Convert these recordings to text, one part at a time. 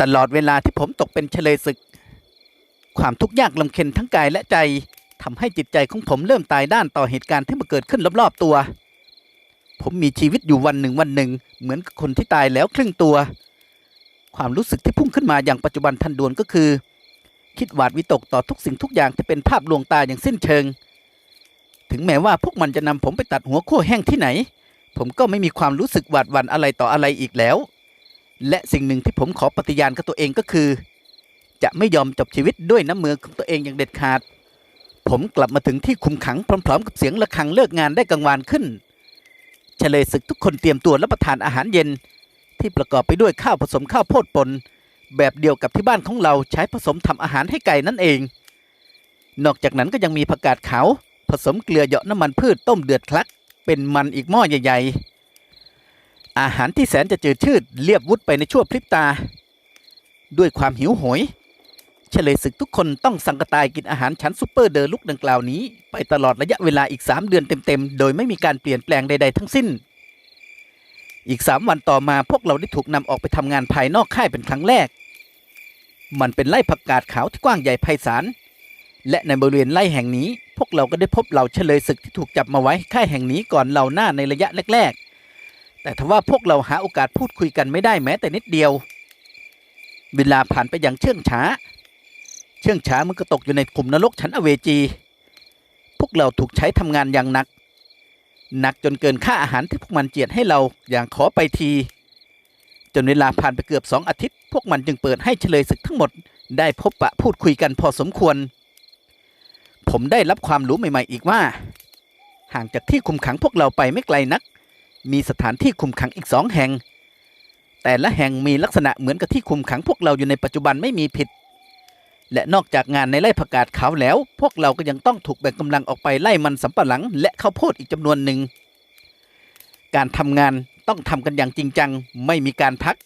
ตลอดเวลาที่ผมตกเป็นเฉลยศึก ความทุกข์ยากลำเค็ญทั้งกายและใจทำให้จิตใจของผมเริ่มตายด้านต่อเหตุการณ์ที่มาเกิดขึ้นรอบๆตัว ผมมีชีวิตอยู่วันหนึ่งวันหนึ่ง เหมือนกับคนที่ตายแล้วครึ่งตัว ความรู้สึกที่พุ่งขึ้นมาอย่างปัจจุบันทันด่วนก็คือ คิดหวาดวิตกต่อทุกสิ่งทุกอย่างที่เป็นภาพลวงตาอย่างสิ้นเชิง ถึงแม้ว่าพวกมันจะนำผมไปตัดหัวขั้วแห้งที่ไหน ผมก็ไม่มีความรู้สึกหวาดหวั่นอะไรต่ออะไรอีกแล้ว และสิ่งหนึ่งที่ผมขอปฏิญาณกับตัวเองก็คือ จะไม่ยอมจบชีวิตด้วยน้ำมือของตัวเองอย่างเด็ดขาด ผมกลับมาถึงที่คุมขังพร้อม ๆ กับเสียงะระฆังเลิกงานได้กังวานขึ้นเฉลยศึกทุกคนเตรียมตัวรับประทานอาหารเย็น ที่ประกอบไปด้วยข้าวผสมข้าวโพดปนแบบเดียวกับที่บ้านของเราใช้ผสมทำอาหารให้ไก่นั่นเอง นอกจากนั้นก็ยังมีผักกาดขาวผสมเกลือเหยาะน้ำมันพืชต้มเดือดคลัก เป็นมันอีกหม้อใหญ่ๆ อาหารที่แสนจะจืดชืดเรียบวุฒไปในชั่วพริบตา ด้วยความหิวโหย เฉลยศึกทุกคนต้องสังกตายกินอาหารชั้นซูเปอร์เดอร์ลุกดังกล่าวนี้ ไปตลอดระยะเวลาอีก 3 เดือนเต็มๆ โดยไม่มีการเปลี่ยนแปลงใดๆทั้งสิ้น อีก 3 วันต่อมาพวกเราได้ถูกนำออกไปทำงานภายนอกค่ายเป็นครั้งแรก มันเป็นไร่ผักกาดขาวที่กว้างใหญ่ไพศาลและในบริเวณไร่แห่งนี้ พวกเราก็ได้พบเหล่าเฉลยศึกที่ถูกจับมาไว้ค่ายแห่งนี้ก่อนเหล่าหน้าในระยะแรกๆ แต่ทว่าพวกเราหาโอกาสพูดคุยกันไม่ได้แม้แต่นิดเดียว เวลาผ่านไปอย่างเชื่องช้า เชื่องช้ามันก็ตกอยู่ในกลุ่มนรกชั้นอเวจี พวกเราถูกใช้ทำงานอย่างหนัก หนักจนเกินค่าอาหารที่พวกมันเจียดให้เราอย่างขอไปที จนเวลาผ่านไปเกือบสองอาทิตย์ พวกมันจึงเปิดให้เฉลยศึกทั้งหมด ได้พบปะพูดคุยกันพอสมควร ผมได้รับความรู้ใหม่ ๆ อีกว่า ห่างจากที่คุมขังพวกเราไปไม่ไกลนัก มีสถานที่คุมขังอีกสองแห่ง แต่ละแห่งมีลักษณะเหมือนกับที่คุมขังพวกเราอยู่ในปัจจุบันไม่มีผิด และนอกจากงานในไร่ผักกาดขาวแล้ว พวกเราก็ยังต้องถูกแบ่งกำลังออกไปไล่มันสำปะหลัง และข้าวโพดอีกจำนวนหนึ่ง การทำงานต้องทำกันอย่างจริงจังไม่มีการพัก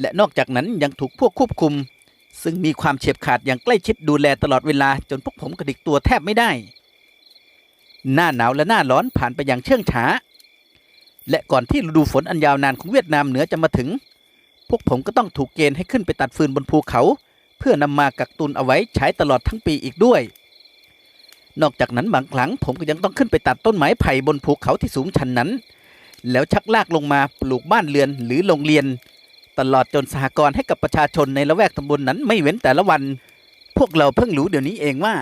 และนอกจากนั้นยังถูกพวกควบคุม ซึ่งมีความเฉียบขาดอย่างใกล้ชิดดูแลตลอดเวลาจนพวกผมกระดิกตัวแทบไม่ได้ หน้าหนาวและหน้าร้อนผ่านไปอย่างเชื่องช้า และก่อนที่ฤดูฝนอันยาวนานของเวียดนามเหนือจะมาถึง พวกผมก็ต้องถูกเกณฑ์ให้ขึ้นไปตัดฟืนบนภูเขา เพื่อนำมากักตุนเอาไว้ใช้ตลอดทั้งปีอีกด้วย นอกจากนั้นบางครั้งผมก็ยังต้องขึ้นไปตัดต้นไม้ไผ่บนภูเขาที่สูงชันนั้น แล้วชักลากลงมาปลูกบ้านเรือนหรือโรงเรียน ตลอดจนสหกรณ์ให้กับประชาชนในละแวกตำบลนนั้นไม่เว้นแต่ละวัน พวกเราเพิ่งรู้เดี๋ยวนี้เองว่า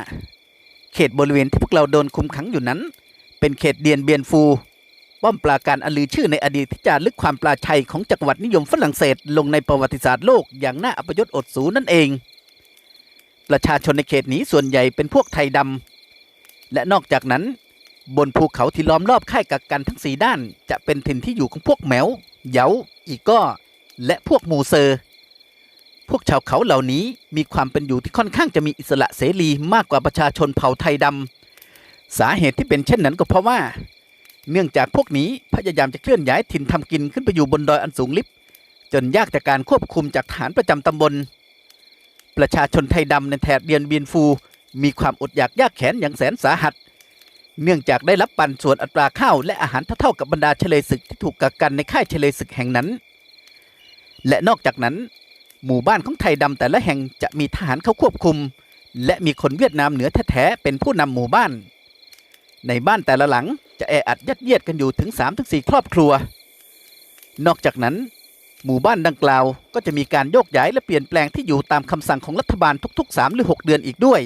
เขตบริเวณที่พวกเราโดนคุมขังอยู่นั้น เป็นเขตเดียนเบียนฟู ป้อมปราการอันลือชื่อในอดีตที่จารึกความปราชัยของจักรวรรดินิยมฝรั่งเศสลงในประวัติศาสตร์โลกอย่างน่าอัปยศอดสูนั่นเอง ประชาชนในเขตนี้ส่วนใหญ่เป็นพวกไทยดำและนอกจากนั้น บนภูเขาที่ล้อมรอบค่ายกักกันทั้งสีด้าน จะเป็นถิ่นที่อยู่ของพวกแมวเหยาอีก้อและพวกมูเซอร์ พวกชาวเขาเหล่านี้มีความเป็นอยู่ที่ค่อนข้างจะมีอิสระเสรีมากกว่าประชาชนเผ่าไทยดำสาเหตุที่เป็นเช่นนั้นก็เพราะว่า เนื่องจากพวกนี้พยายามจะเคลื่อนย้ายถิ่นทำกินขึ้นไปอยู่บนดอยอันสูงลิบ จนยากจากการควบคุมจากฐานประจำตำบล ประชาชนไทยดำในแถบเดียนเบียนฟู มีความอดอยากยากแขนอย่างแสนสาหัส เนื่องจากได้รับปันส่วนอัตราข้าวและอาหารเท่าๆกับบรรดาเฉลยศึกที่ถูกกักกันในค่ายเฉลยศึกแห่งนั้น และนอกจากนั้น หมู่บ้านของไทยดำแต่ละแห่งจะมีทหารเข้าควบคุม และมีคนเวียดนามเหนือแท้ๆเป็นผู้นำหมู่บ้าน ในบ้านแต่ละหลังจะแออัดยัดเยียดกันอยู่ถึง 3-4 ครอบครัว นอกจากนั้น หมู่บ้านดังกล่าวก็จะมีการโยกย้ายและเปลี่ยนแปลงที่อยู่ตามคำสั่งของรัฐบาลทุก ๆ 3 หรือ 6 เดือนอีกด้วย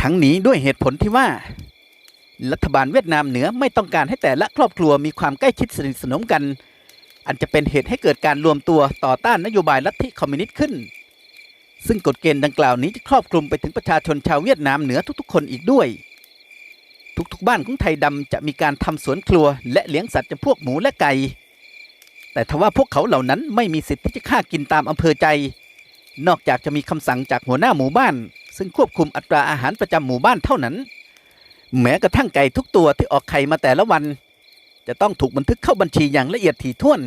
ทั้งนี้ด้วยเหตุผลที่ว่า รัฐบาลเวียดนามเหนือไม่ต้องการให้แต่ละครอบครัวมีความใกล้ชิดสนิทสนมกัน อันจะเป็นเหตุให้เกิดการรวมตัวต่อต้านนโยบายลัทธิคอมมิวนิสต์ขึ้น ซึ่งกฎเกณฑ์ดังกล่าวนี้จะครอบคลุมไปถึงประชาชนชาวเวียดนามเหนือทุกๆ คนอีกด้วย ทุกๆบ้านของไทยดำจะมีการทำสวนครัว และเลี้ยงสัตว์จำพวกหมูและไก่ แต่ทว่าพวกเขาเหล่านั้นไม่มีสิทธิ์ที่จะฆ่ากินตามอำเภอใจ นอกจากจะมีคำสั่งจากหัวหน้าหมู่บ้าน ซึ่งควบคุมอัตราอาหารประจำหมู่บ้านเท่านั้น แม้กระทั่งไก่ทุกตัวที่ออกไข่มาแต่ละวัน จะต้องถูกบันทึกเข้าบัญชีอย่างละเอียดถี่ถ้วน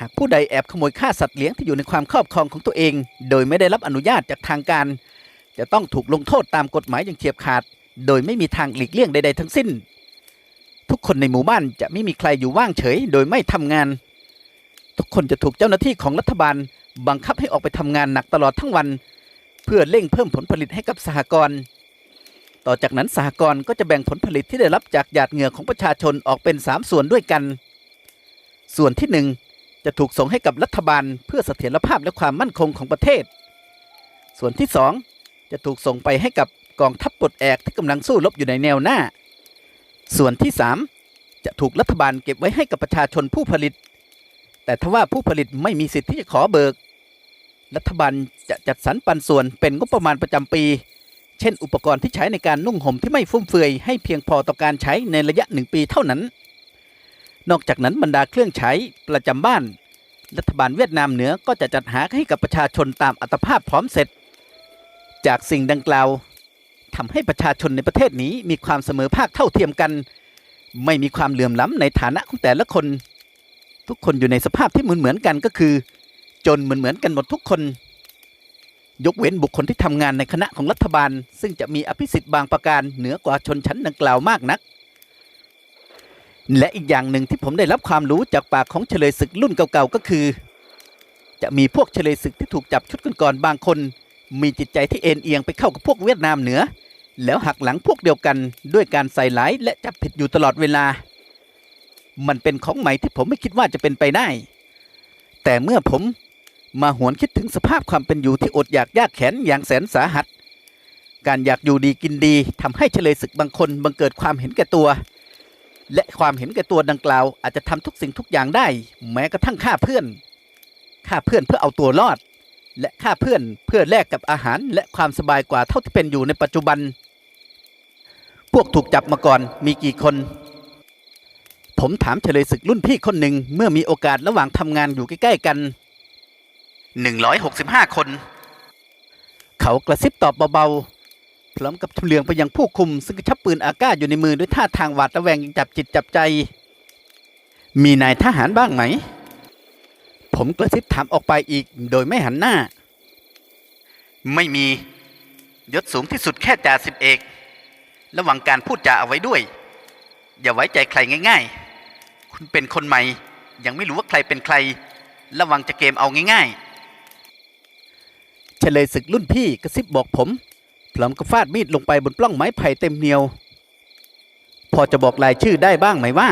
หากผู้ใดแอบขโมยฆ่าสัตว์เลี้ยงที่อยู่ในความครอบครองของตัวเอง โดยไม่ได้รับอนุญาตจากทางการ จะต้องถูกลงโทษตามกฎหมายอย่างเฉียบขาด โดยไม่มีทางหลีกเลี่ยงใด ๆ ทั้งสิ้น ทุกคนในหมู่บ้านจะไม่มีใครอยู่ว่างเฉย โดยไม่ทำงาน ทุกคนจะถูกเจ้าหน้าที่ของรัฐบาล บังคับให้ออกไปทำงานหนักตลอดทั้งวัน เพื่อเร่งเพิ่มผลผลิตให้กับสหกรณ์ต่อจากนั้นสหกรณ์ก็จะแบ่งผลผลิตที่ได้รับจากหยาดเหงื่อของประชาชนออกเป็น 3 ส่วนด้วยกัน ส่วนที่ 1 จะถูกส่งให้กับรัฐบาล เพื่อเสถียรภาพและความมั่นคงของประเทศ ส่วนที่ 2 จะถูกส่งไปให้กับ กองทัพปลดแอกที่กำลังสู้รบอยู่ในแนวหน้า ส่วนที่ 3 จะถูกรัฐบาลเก็บไว้ให้กับประชาชนผู้ผลิต แต่ถ้าว่าผู้ผลิตไม่มีสิทธิ์ที่จะขอเบิก รัฐบาลจะจัดสรรปันส่วนเป็นงบประมาณประจำปี เช่น อุปกรณ์ที่ใช้ในการนุ่งห่มที่ไม่ฟุ่มเฟือยให้เพียงพอต่อการใช้ในระยะหนึ่งปีเท่านั้น นอกจากนั้นบรรดาเครื่องใช้ประจำบ้าน รัฐบาลเวียดนามเหนือก็จะจัดหาให้กับประชาชนตามอัตภาพพร้อมเสร็จ จากสิ่งดังกล่าว ทำให้ประชาชนในประเทศนี้มีความเสมอภาคเท่าเทียมกัน ไม่มีความเหลื่อมล้ำในฐานะของแต่ละคน ทุกคนอยู่ในสภาพที่เหมือนเหมือนๆกันก็คือ จนเหมือนเหมือนๆกันหมดทุกคน ยกเว้นบุคคลที่ทำงานในคณะของรัฐบาล ซึ่งจะมีอภิสิทธิ์บางประการเหนือกว่าชนชั้นดังกล่าวมากนัก และอีกอย่างหนึ่งที่ผมได้รับความรู้จากปากของเฉลยศึกรุ่นเก่าๆก็คือ จะมีพวกเฉลยศึกที่ถูกจับชุดก่อนๆบางคน มีจิตใจที่เอ็นเอียงไปเข้ากับพวกเวียดนามเหนือ แล้วหักหลังพวกเดียวกันด้วยการใส่ร้ายและจับผิดอยู่ตลอดเวลา มันเป็นของใหม่ที่ผมไม่คิดว่าจะเป็นไปได้ แต่เมื่อผมมาหวนคิดถึงสภาพความเป็นอยู่ที่อดอยากยากแขนอย่างแสนสาหัส การอยากอยู่ดีกินดีทำให้เฉลยศึกบางคนบังเกิดความเห็นแก่ตัว และความเห็นแก่ตัวดังกล่าวอาจจะทำทุกสิ่งทุกอย่างได้ แม้กระทั่งฆ่าเพื่อนฆ่าเพื่อนเพื่อเอาตัวรอด และฆ่าเพื่อนเพื่อแลกกับอาหารและความสบายกว่าเท่าที่เป็นอยู่ในปัจจุบัน พวกถูกจับมาก่อนมีกี่คน ผมถามเฉลยศึกรุ่นพี่คนหนึ่งเมื่อมีโอกาสระหว่างทำงานอยู่ใกล้ๆกัน 165 คน เขากระซิบตอบเบาๆ พร้อมกับทุเลียงไปยังผู้คุม ซึ่งกระชับปืนอากาศอยู่ในมือด้วยท่าทางหวาดระแวงยังจับจิตจับใจ มีนายทหารบ้างไหม ผมกระซิบถามออกไปอีกโดยไม่หันหน้า ไม่มี ยศสูงที่สุดแค่จ่าสิบเอก ระวังการพูดจาเอาไว้ด้วย อย่าไว้ใจใครง่าย ๆ คุณเป็นคนใหม่ ยังไม่รู้ว่าใครเป็นใคร ระวังจะเกมเอาง่ายๆเฉลยศึกรุ่นพี่กระซิบบอกผม พร้อมกับฟาดมีดลงไปบนปล้องไม้ไผ่เต็มเหนียว พอจะบอกรายชื่อได้บ้างไหมว่า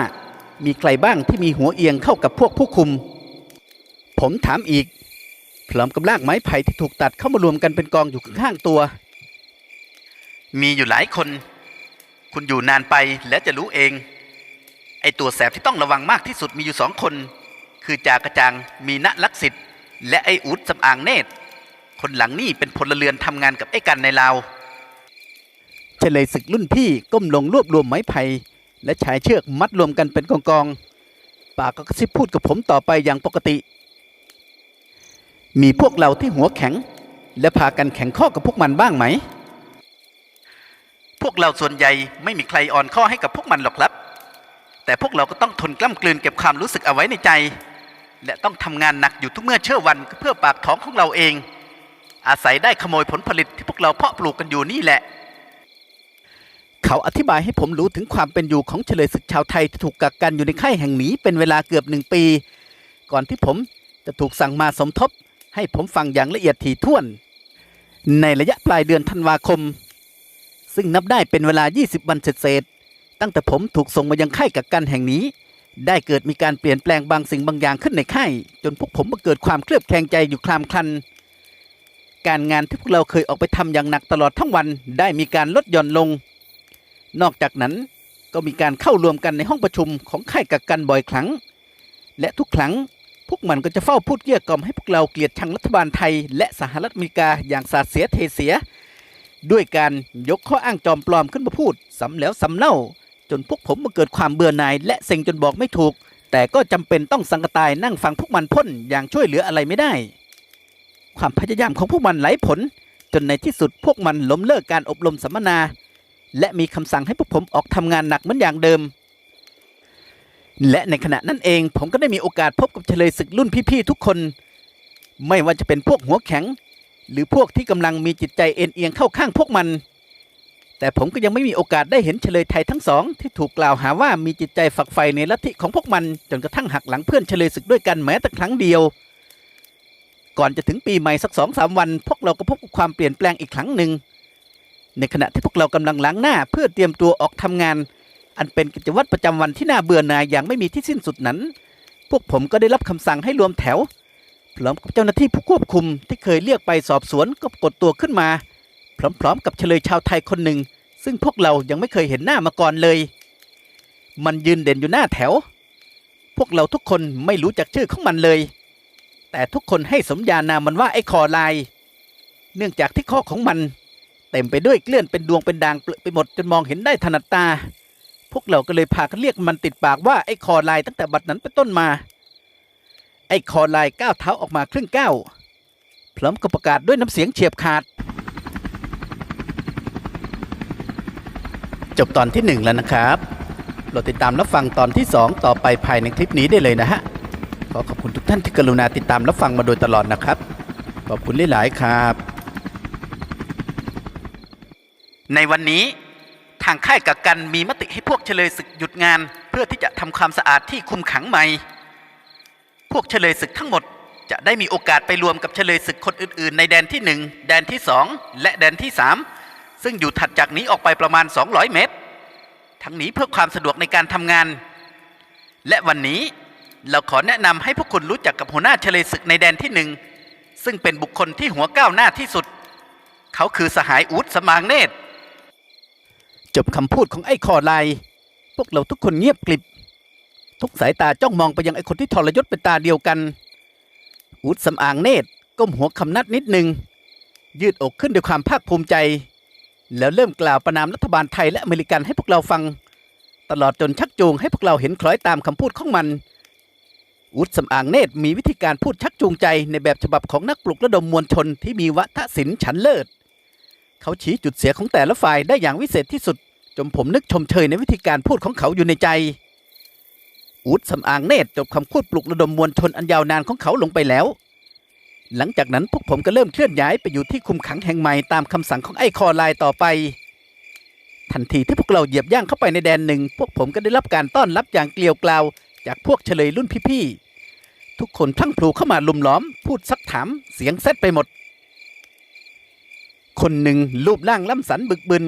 มีใครบ้างที่มีหัวเอียงเข้ากับพวกผู้คุม ผมถามอีกพร้อมกับลากไม้ไผ่ที่ถูกตัดเข้ามารวมกันเป็นกองอยู่ข้างๆตัว มีอยู่หลายคน คุณอยู่นานไปและจะรู้เอง ไอตัวแสบที่ต้องระวังมากที่สุดมีอยู่สองคน คือจากระจังมีณลักษิตและไออูดสำอางเนตร คนหลังนี่เป็นพลเรือนทำงานกับไอกันในลาวเฉลยศึกรุ่นพี่ก้มลงรวบรวมไม้ไผ่และฉายเชือกมัดรวมกันเป็นกองกองๆปากก็กระซิบพูดกับผมต่อไปอย่างปกติ มีพวกเราที่หัวแข็ง และพากันแข็งข้อกับพวกมันบ้างไหม พวกเราส่วนใหญ่ไม่มีใครอ่อนข้อให้กับพวกมันหรอกครับ แต่พวกเราก็ต้องทนกล้ำกลืนเก็บความรู้สึกเอาไว้ในใจ และต้องทำงานหนักอยู่ทุกเมื่อเชื่อวันเพื่อปากท้องของเราเอง อาศัยได้ขโมยผลผลิตที่พวกเราเพาะปลูกกันอยู่นี่แหละ เขาอธิบายให้ผมรู้ถึงความเป็นอยู่ของเฉลยศึกชาวไทยที่ถูกกักกันอยู่ในค่ายแห่งนี้เป็นเวลาเกือบหนึ่งปี ก่อนที่ผมจะถูกสั่งมาสมทบ ให้ผมฟังอย่างละเอียดถี่ถ้วน ในระยะปลายเดือนธันวาคม ซึ่งนับได้เป็นเวลา 20 วันเศษตั้งแต่ผมถูกส่งมายังค่ายกักกันแห่งนี้ ได้เกิดมีการเปลี่ยนแปลงบางสิ่งบางอย่างขึ้นในค่าย จนพวกผมมาเกิดความเคลือบแคลงใจอยู่คลามคลัน การงานที่พวกเราเคยออกไปทำอย่างหนักตลอดทั้งวันได้มีการลดหย่อนลง นอกจากนั้นก็มีการเข้ารวมกันในห้องประชุมของค่ายกักกันบ่อยครั้ง และทุกครั้ง พวกมันก็จะเฝ้าพูดเกลี้ยกล่อมให้พวกเราเกลียดชังรัฐบาลไทย และสหรัฐอเมริกาอย่างสาดเสียเทเสีย ด้วยการยกข้ออ้างจอมปลอมขึ้นมาพูดซ้ำแล้วซ้ำเล่า จนพวกผมมาเกิดความเบื่อหน่าย และเซ็งจนบอกไม่ถูก แต่ก็จำเป็นต้องสังกตายนั่งฟังพวกมันพ่นอย่างช่วยเหลืออะไรไม่ได้ ความพยายามของพวกมันไหลผล จนในที่สุดพวกมันล้มเลิกการอบรมสัมมนา และมีคำสั่งให้พวกผมออกทำงานหนักเหมือนอย่างเดิม และในขณะนั้นเองผมก็ได้มีโอกาสพบกับเฉลยศึกรุ่นพี่ๆทุกคน ไม่ว่าจะเป็นพวกหัวแข็ง หรือพวกที่กำลังมีจิตใจเอ็นเอียงเข้าข้างพวกมัน แต่ผมก็ยังไม่มีโอกาสได้เห็นเฉลยไทยทั้งสอง ที่ถูกกล่าวหาว่ามีจิตใจฝักใฝ่ในลัทธิของพวกมัน จนกระทั่งหักหลังเพื่อนเฉลยศึกด้วยกันแม้แต่ครั้งเดียว ก่อนจะถึงปีใหม่สักสองสามวัน พวกเราก็พบกับความเปลี่ยนแปลงอีกครั้งหนึ่งในขณะที่พวกเรากำลังล้างหน้าเพื่อเตรียมตัวออกทำงาน อันเป็นกิจวัตรประจำวันที่น่าเบื่อหน่ายอย่างไม่มีที่สิ้นสุดนั้น พวกผมก็ได้รับคำสั่งให้รวมแถว พร้อมกับเจ้าหน้าที่ผู้ควบคุมที่เคยเรียกไปสอบสวนก็กดตัวขึ้นมา พร้อมๆ กับเฉลยชาวไทยคนหนึ่ง ซึ่งพวกเรายังไม่เคยเห็นหน้ามาก่อนเลย มันยืนเด่นอยู่หน้าแถว พวกเราทุกคนไม่รู้จักชื่อของมันเลย แต่ทุกคนให้สมญานามมันว่าไอ้คอลาย เนื่องจากที่ข้อของมันเต็มไปด้วยเกลื่อนเป็นดวงเป็นด่างเปลือกไปหมดจนมองเห็นได้ถนัดตา พวกเราก็เลยพากันเรียกมันติดปากว่าไอ้คอลายตั้งแต่บัดนั้นเป็นต้นมา ไอ้คอลายก้าวเท้าออกมาครึ่งก้าวพร้อมกับประกาศด้วยน้ำเสียงเฉียบขาด จบตอนที่หนึ่งแล้วนะครับโปรดติดตามรับฟังตอนที่สองต่อไปภายในคลิปนี้ได้เลยนะฮะ ขอขอบคุณทุกท่านที่กรุณาติดตามรับฟังมาโดยตลอดนะครับ ขอบคุณหลาย ๆ ครับ ในวันนี้ ทางค่ายกักกันมีมติให้พวกเฉลยศึกหยุดงาน เพื่อที่จะทำความสะอาดที่คุมขังใหม่ พวกเฉลยศึกทั้งหมด จะได้มีโอกาสไปรวมกับเฉลยศึกคนอื่นๆ ในแดนที่ 1 แดนที่ 2 และแดนที่ 3 ซึ่งอยู่ถัดจากนี้ออกไปประมาณ 200 เมตร ทั้งนี้เพื่อความสะดวกในการทำงาน และวันนี้เราขอแนะนำให้พวกคุณรู้จักกับหัวหน้าเฉลยศึกในแดนที่หนึ่งซึ่งเป็นบุคคลที่หัวก้าวหน้าที่สุด เขาคือสหายอูดสมางเนตร จบคำพูดของไอ้คอไลพวกเราทุกคนเงียบกริบ ทุกสายตาจ้องมองไปยังไอ้คนที่ทรยศเป็นตาเดียวกัน อูดสำอางเนตรก้มหัวคำนัดนิดหนึ่งยืดอกขึ้นด้วยความภาคภูมิใจ แล้วเริ่มกล่าวประนามรัฐบาลไทยและอเมริกันให้พวกเราฟัง ตลอดจนชักจูงให้พวกเราเห็นคล้อยตามคำพูดของมันอุดสำอางเนตรมีวิธีการพูดชักจูงใจในแบบฉบับของนักปลุกระดมมวลชนที่มีวัฒนศิลป์ฉันเลิศ เขาชี้จุดเสียของแต่ละฝ่ายได้อย่างวิเศษที่สุด จนผมนึกชมเชยในวิธีการพูดของเขาอยู่ในใจอุดสำอางเนตรจบคำพูดปลุกระดมมวลชนอันยาวนานของเขาลงไปแล้ว หลังจากนั้นพวกผมก็เริ่มเคลื่อนย้ายไปอยู่ที่คุมขังแห่งใหม่ตามคำสั่งของไอ้คอไลน์ต่อไป ทันทีที่พวกเราเหยียบย่างเข้าไปในแดนหนึ่ง พวกผมก็ได้รับการต้อนรับอย่างเกลียวกราว จากพวกเฉลยรุ่นพี่ๆทุกคนพลั่งพลูเข้ามาลุมล้อม พูดซักถาม เสียงเซตไปหมด คนหนึ่งรูปร่างล่ำสันบึกบึน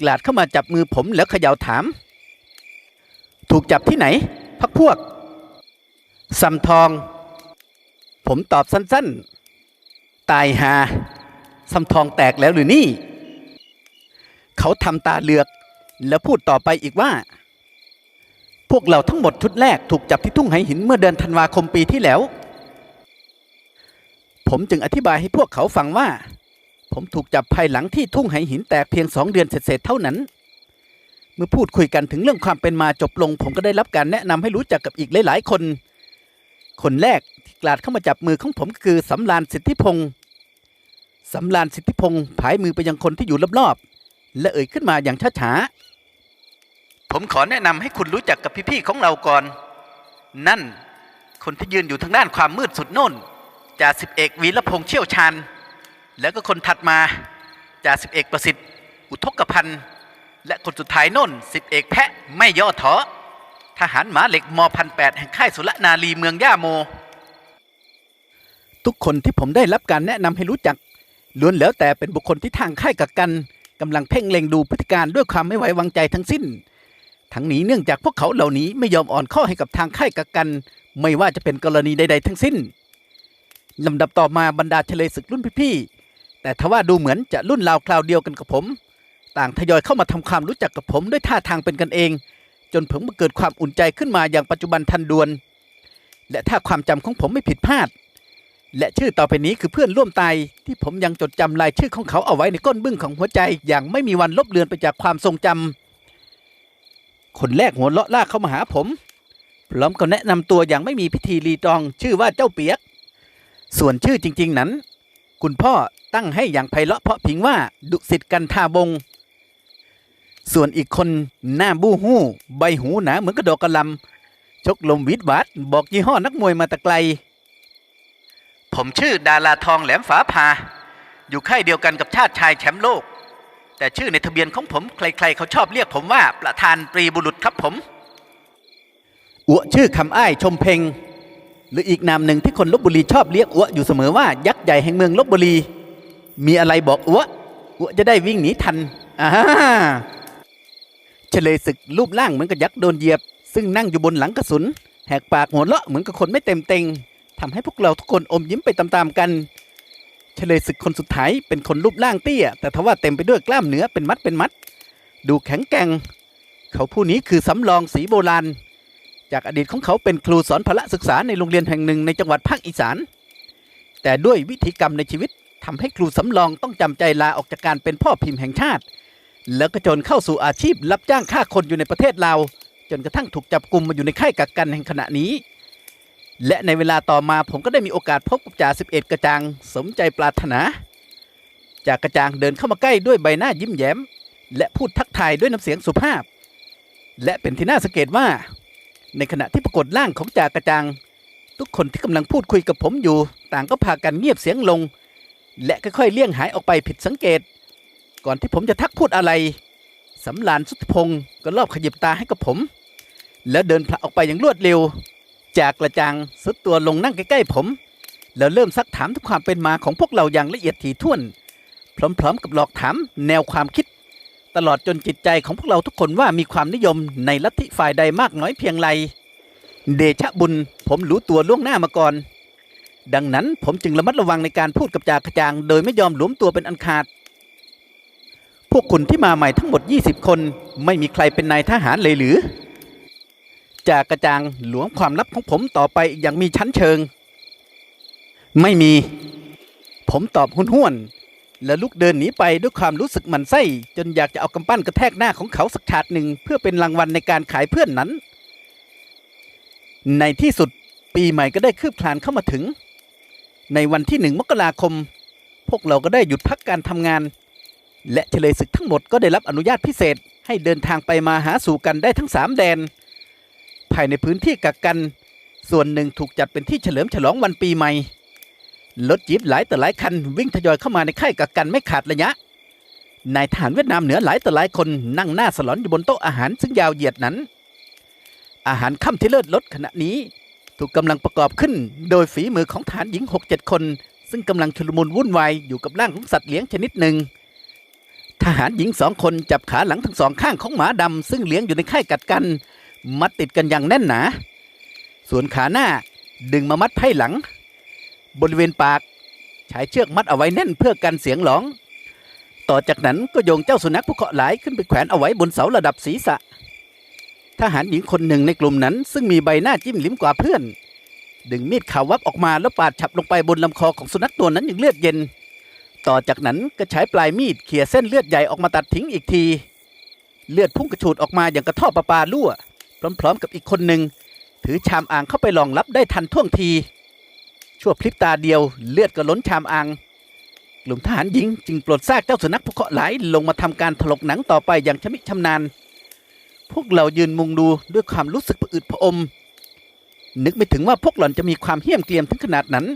กลาดเข้ามาจับมือผมแล้วเขย่าถาม ถูกจับที่ไหน พักพวกสำทอง ผมตอบสั้นๆ ตายหาสำทองแตกแล้วหรือนี่ เขาทำตาเหลือก แล้วพูดต่อไปอีกว่า พวกเราทั้งหมดชุดแรกถูกจับที่ทุ่งไหหินเมื่อเดือนธันวาคมปีที่แล้ว ผมจึงอธิบายให้พวกเขาฟังว่า ผมถูกจับภายหลังที่ทุ่งไหหินแตกเพียงสองเดือนเศษๆเท่านั้น เมื่อพูดคุยกันถึงเรื่องความเป็นมาจบลง ผมก็ได้รับการแนะนำให้รู้จักกับอีกหลาย ๆ คน คนแรกที่กลาดเข้ามาจับมือของผมก็คือสำรานสิทธิพงศ์สำรานสิทธิพงศ์ผายมือไปยังคนที่อยู่รอบๆและเอ่ยขึ้นมาอย่างช้าๆผมขอแนะนำให้คุณรู้จักกับพี่ๆของเราก่อน นั่น คนที่ยืนอยู่ทางด้านความมืดสุดโน่นจ่าสิบเอกวีรพงษ์เชี่ยวชาญ แล้วก็คนถัดมาจ่าสิบเอกประสิทธิ์ อุทกพันธ์ และคนสุดท้ายน่นสิบเอกแพะไม่ย่อท้อทหารหมาเหล็กมพันแปดแห่งค่ายสุรนารีเมืองย่าโม ทุกคนที่ผมได้รับการแนะนำให้รู้จักล้วนแล้วแต่เป็นบุคคลที่ทางค่ายกักกันกำลังเพ่งเล็งดูพฤติการด้วยความไม่ไว้วางใจทั้งสิ้น ทั้งนี้เนื่องจากพวกเขาเหล่านี้ไม่ยอมอ่อนข้อให้กับทางค่ายกักกัน ไม่ว่าจะเป็นกรณีใด ๆ ทั้งสิ้นลำดับต่อมาบรรดาเฉลยศึกรุ่นพี่ๆ แต่ทว่าดูเหมือนจะรุ่นราวคราวเดียวกันกับผม ต่างทยอยเข้ามาทำความรู้จักกับผมด้วยท่าทางเป็นกันเอง จนผมเกิดความอุ่นใจขึ้นมาอย่างปัจจุบันทันด่วน และถ้าความจำของผมไม่ผิดพลาด และชื่อต่อไปนี้คือเพื่อนร่วมตายที่ผมยังจดจำรายชื่อของเขาเอาไว้ในก้นบึ้งของหัวใจอย่างไม่มีวันลบเลือนไปจากความทรงจำคนแรกหัวเราะลากเข้ามาหาผมพร้อมกับแนะนำตัวอย่างไม่มีพิธีรีตองชื่อว่าเจ้าเปียก ส่วนชื่อจริง ๆ นั้น คุณพ่อ ตั้งให้อย่างไพเราะเพราะพิงว่าดุสิตกันทาบง ส่วนอีกคนหน้าบู้ฮู้ ใบหูหนาเหมือนกระดกกระลำชกลมวิดวัดบอกยี่ห้อนักมวยมาตะไกล ผมชื่อดาราทองแหลมฝาพา อยู่ค่ายเดียวกันกับชาติชายแชมป์โลก แต่ชื่อในทะเบียนของผมใครๆ เขาชอบเรียกผมว่าประธานปรีบุรุษครับผมอัวชื่อคำอ้ายชมเพงหรืออีกนามหนึ่งที่คนลบบุรีชอบเรียกอัวอยู่เสมอว่ายักษ์ใหญ่แห่งเมืองลบบุรี มีอะไรบอกอัวอัวจะได้วิ่งหนีทันอ่าเฉลยศึกรูปร่างเหมือนกับยักษ์โดนเหยียบ ซึ่งนั่งอยู่บนหลังกระสุน แหกปากหัวเราะเหมือนกับคนไม่เต็มเต็งทำให้พวกเราทุกคนอมยิ้มไปตามๆกันเฉลยศึกคนสุดท้ายเป็นคนรูปร่างเตี้ย แต่ทว่าเต็มไปด้วยกล้ามเนื้อเป็นมัดเป็นมัด ดูแข็งแกร่งเขาผู้นี้คือสำรองสีโบราณ จากอดีตของเขาเป็นครูสอนพละศึกษาในโรงเรียนแห่งหนึ่งในจังหวัดภาคอีสาน แต่ด้วยวิธีกรรมในชีวิต ทำให้ครูสำรองต้องจำใจลาออกจากการเป็นพ่อพิมพ์แห่งชาติ แล้วก็จนเข้าสู่อาชีพรับจ้างฆ่าคนอยู่ในประเทศลาวจนกระทั่งถูกจับกลุ่มมาอยู่ในค่ายกักกันแห่งขณะนี้ และในเวลาต่อมาผมก็ได้มีโอกาสพบกับจ่าสิบเอ็ดกระจังสมใจปรารถนาจากกระจางเดินเข้ามาใกล้ด้วยใบหน้ายิ้มแย้ม และพูดทักทายด้วยน้ำเสียงสุภาพ และเป็นที่น่าสังเกตว่า ในขณะที่ปรากฏร่างของจากระจังทุกคนที่กำลังพูดคุยกับผมอยู่ ต่างก็พากันเงียบเสียงลง และค่อยๆเลี่ยงหายออกไปผิดสังเกต ก่อนที่ผมจะทักพูดอะไรสำลานสุทธพงศ์ก็รอบขยิบตาให้กับผม แล้วเดินผละออกไปอย่างรวดเร็ว จากกระจังสุดตัวลงนั่งใกล้ๆผม แล้วเริ่มซักถามถึงความเป็นมาของพวกเราอย่างละเอียดถี่ถ้วน พร้อมๆ กับหลอกถามแนวความคิด ตลอดจนจิตใจของพวกเราทุกคนว่ามีความนิยมในลัทธิฝ่ายใดมากน้อยเพียงไร เดชะบุญผมรู้ตัวล่วงหน้ามาก่อน ดังนั้นผมจึงระมัดระวังในการพูดกับจากระจาง โดยไม่ยอมหลวมตัวเป็นอันขาด พวกคุณที่มาใหม่ทั้งหมด 20 คน ไม่มีใครเป็นนายทหารเลยหรือ จากกระจางหลวมความลับของผมต่อไปอีกอย่างมีชั้นเชิง ไม่มี ผมตอบหุนห้วนและลุกเดินหนีไปด้วยความรู้สึกหมันไส้จนอยากจะเอากำปั้นกระแทกหน้าของเขาสักฉาดหนึ่งเพื่อเป็นรางวัลในการขายเพื่อนนั้น ในที่สุดปีใหม่ก็ได้คืบคลานเข้ามาถึง ในวันที่หนึ่งมกราคม พวกเราก็ได้หยุดพักการทำงาน และเฉลยศึกทั้งหมดก็ได้รับอนุญาตพิเศษให้เดินทางไปมาหาสู่กันได้ทั้งสามแดน ภายในพื้นที่กักกัน ส่วนหนึ่งถูกจัดเป็นที่เฉลิมฉลองวันปีใหม่รถจี๊ปหลายต่อหลายคันวิ่งทยอยเข้ามาในค่ายกักกันไม่ขาดระยะนายทหารเวียดนามเหนือหลายต่อหลายคนนั่งหน้าสลอนอยู่บนโต๊ะอาหารซึ่งยาวเหยียดนั้น อาหารค่ำที่เลิศรสขณะนี้ ถูกกำลังประกอบขึ้น โดยฝีมือของทหารหญิง 6-7 คน ซึ่งกำลังชุลมุนวุ่นวายอยู่กับร่างของสัตว์เลี้ยงชนิดหนึ่ง ทหารหญิงสองคนจับขาหลังทั้งสองข้างของหมาดำซึ่งเลี้ยงอยู่ในค่ายกัดกัน มัดติดกันอย่างแน่นหนา ส่วนขาหน้าดึงมามัดไพ่หลัง บริเวณปากใช้เชือกมัดเอาไว้แน่นเพื่อกันเสียงหลองต่อจากนั้นก็โยงเจ้าสุนัขผู้เคาะห์หลายขึ้นไปแขวนเอาไว้บนเสาระดับศีรษะ ทหารหญิงคนหนึ่งในกลุ่มนั้น ซึ่งมีใบหน้าจิ้มลิ้มกว่าเพื่อน ดึงมีดขาววับออกมาแล้วปาดฉับลงไปบนลำคอของสุนัขตัวนั้นอย่างเลือดเย็น ต่อจากนั้นก็ใช้ปลายมีดเขี่ยเส้นเลือดใหญ่ออกมาตัดทิ้งอีกที เลือดพุ่งกระฉูดออกมาอย่างกระท่อประปารั่วพร้อม ๆ กับอีกคนหนึ่งถือชามอ่างเข้าไปรองรับได้ทันท่วงที ชั่วพริบตาเดียวเลือดก็ล้นชามอ่างกลุ่มทหารหญิงจึงปลดซากเจ้าสุนัขผู้เคราะห์หลายลงมาทำการถลกหนังต่อไปอย่างชำนิชำนาญ พวกเรายืนมุงดูด้วยความรู้สึกผะอืดผะอม นึกไม่ถึงว่าพวกหล่อนจะมีความเหี้ยมเกรียมถึงขนาดนั้น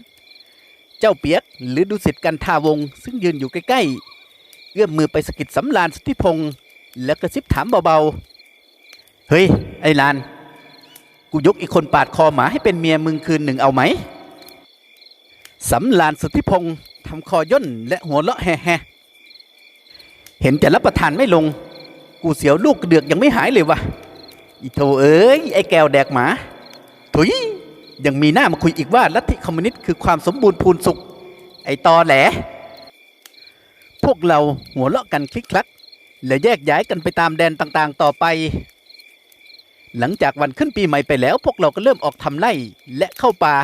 เจ้าเปียกหรือดุสิตกันทาวง ซึ่งยืนอยู่ใกล้ๆ เอื้อมมือไปสกิดสำลานสุทธิพงศ์แล้วกระซิบถามเบาๆ เฮ้ย ไอ้ลาน กูยกอีกคนปาดคอหมาให้เป็นเมียมึงคืนหนึ่งเอาไหมสำลานสุทธิพงศ์ทำคอย่นและหัวเราะแฮ่ๆเห็นจะรับประทานไม่ลง กูเสียวลูกเดือกยังไม่หายเลยวะอีโถเอ้ยไอ้แก้วแดกหมาถุยยังมีหน้ามาคุยอีกว่าลัทธิคอมมิวนิสต์คือความสมบูรณ์พูนสุข ไอ้ตอแหล พวกเราหัวเราะกันคลิกคลัก และแยกย้ายกันไปตามแดนต่างๆ ต่อไป หลังจากวันขึ้นปีใหม่ไปแล้ว พวกเราก็เริ่มออกทำไร่และเข้าป่า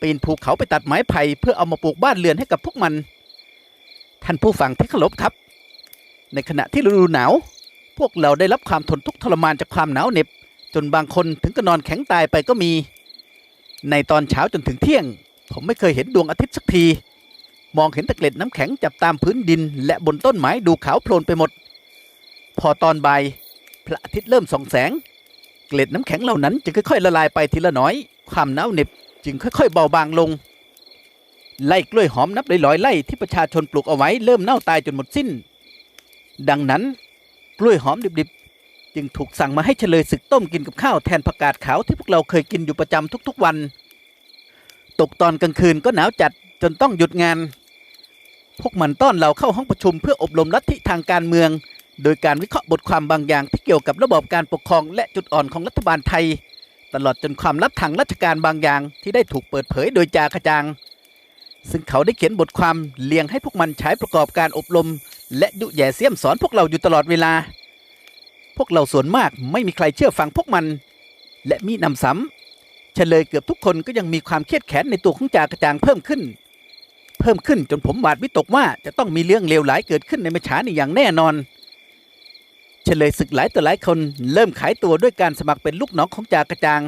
ปีนภูเขาไปตัดไม้ไผ่เพื่อเอามาปลูกบ้านเรือนให้กับพวกมัน ท่านผู้ฟังที่เคารพครับ ในขณะที่ฤดูหนาว พวกเราได้รับความทนทุกข์ทรมานจากความหนาวเหน็บ จนบางคนถึงก็นอนแข็งตายไปก็มี ในตอนเช้าจนถึงเที่ยง ผมไม่เคยเห็นดวงอาทิตย์สักที มองเห็นตะเกล็ดน้ำแข็งจับตามพื้นดิน และบนต้นไม้ดูขาวโพลนไปหมด พอตอนบ่ายพระอาทิตย์เริ่มส่องแสง เกล็ดน้ำแข็งเหล่านั้นจึงค่อยๆละลายไปทีละน้อย ความหนาวเหน็บจึงค่อยๆเบาบางลงไล่กล้วยหอมนับร้อยๆไร่ที่ประชาชนปลูกเอาไว้เริ่มเน่าตายจนหมดสิ้น ดังนั้น กล้วยหอมดิบๆ จึงถูกสั่งมาให้เฉลยศึกต้มกินกับข้าวแทนผักกาดขาวที่พวกเราเคยกินอยู่ประจำทุกๆวัน ตกตอนกลางคืนก็หนาวจัดจนต้องหยุดงาน พวกมันต้อนเราเข้าห้องประชุมเพื่ออบรมลัทธิทางการเมือง โดยการวิเคราะห์บทความบางอย่างที่เกี่ยวกับระบบการปกครองและจุดอ่อนของรัฐบาลไทย ตลอดจนความลับทางราชการบางอย่างที่ได้ถูกเปิดเผยโดยจาขจาง ซึ่งเขาได้เขียนบทความเลียงให้พวกมันใช้ประกอบการอบรม และยุแย่เสียมสอนพวกเราอยู่ตลอดเวลา พวกเราส่วนมากไม่มีใครเชื่อฟังพวกมัน และมีนำซ้ำเฉลยเกือบทุกคนก็ยังมีความเครียดแค้นในตัวของจากระจางเพิ่มขึ้น เพิ่มขึ้นจนผมหวาดวิตกว่าจะต้องมีเรื่องเลวร้ายเกิดขึ้นในไม่ช้านี้อย่างแน่นอน เฉลยศึกหลายต่อหลายคนเริ่มขายตัวด้วยการสมัครเป็นลูกน้องของจากระจาง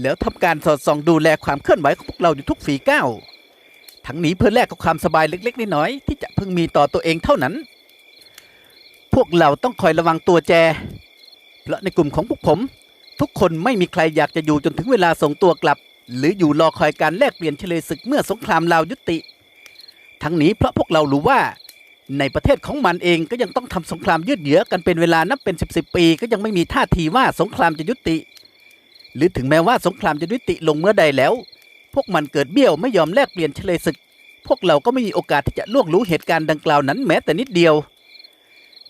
แล้วทำการสอดส่องดูแลความเคลื่อนไหวของพวกเราอยู่ทุกฝีก้าว ทั้งนี้เพื่อแลกกับความสบายเล็ก ๆน้อยๆที่จะพึงมีต่อตัวเองเท่านั้น พวกเราต้องคอยระวังตัวแจ เพราะในกลุ่มของพวกผม ทุกคนไม่มีใครอยากจะอยู่จนถึงเวลาส่งตัวกลับ หรืออยู่รอคอยการแลกเปลี่ยนเฉลยศึกเมื่อสงครามลาวยุติ ทั้งนี้เพราะพวกเรารู้ว่า ในประเทศของมันเองก็ยังต้องทำสงครามยืดเยื้อกันเป็นเวลานับเป็นสิบสิบปี ก็ยังไม่มีท่าทีว่าสงครามจะยุติ หรือถึงแม้ว่าสงครามจะยุติลงเมื่อใดแล้ว พวกมันเกิดเบี้ยวไม่ยอมแลกเปลี่ยนเฉลยศึก พวกเราก็ไม่มีโอกาสที่จะล่วงรู้เหตุการณ์ดังกล่าวนั้นแม้แต่นิดเดียว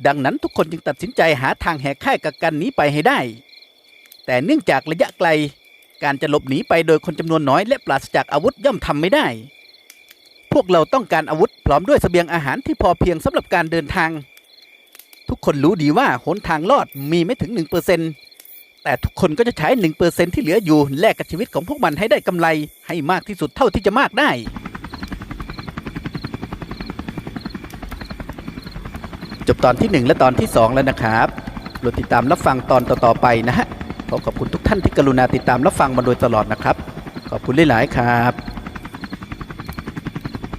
ดังนั้นทุกคนจึงตัดสินใจหาทางแหกค่ายกักกันนี้ไปให้ได้ แต่เนื่องจากระยะไกล การจะหลบหนีไปโดยคนจำนวนน้อยและปราศจากอาวุธย่อมทำไม่ได้ พวกเราต้องการอาวุธพร้อมด้วยเสบียงอาหารที่พอเพียงสำหรับการเดินทาง ทุกคนรู้ดีว่าหนทางรอดมีไม่ถึง1% แต่ทุกคนก็จะใช้ 1%ที่เหลืออยู่แลกกับชีวิตของพวกมันให้ได้กำไร ให้มากที่สุดเท่าที่จะมากได้ จบตอนที่ 1 และตอนที่ 2 แล้วนะครับโปรดติดตามรับฟังตอนต่อๆไปนะฮะขอขอบคุณทุกท่านที่กรุณาติดตามรับฟังมาโดยตลอดนะครับ ขอบคุณหลายๆครับ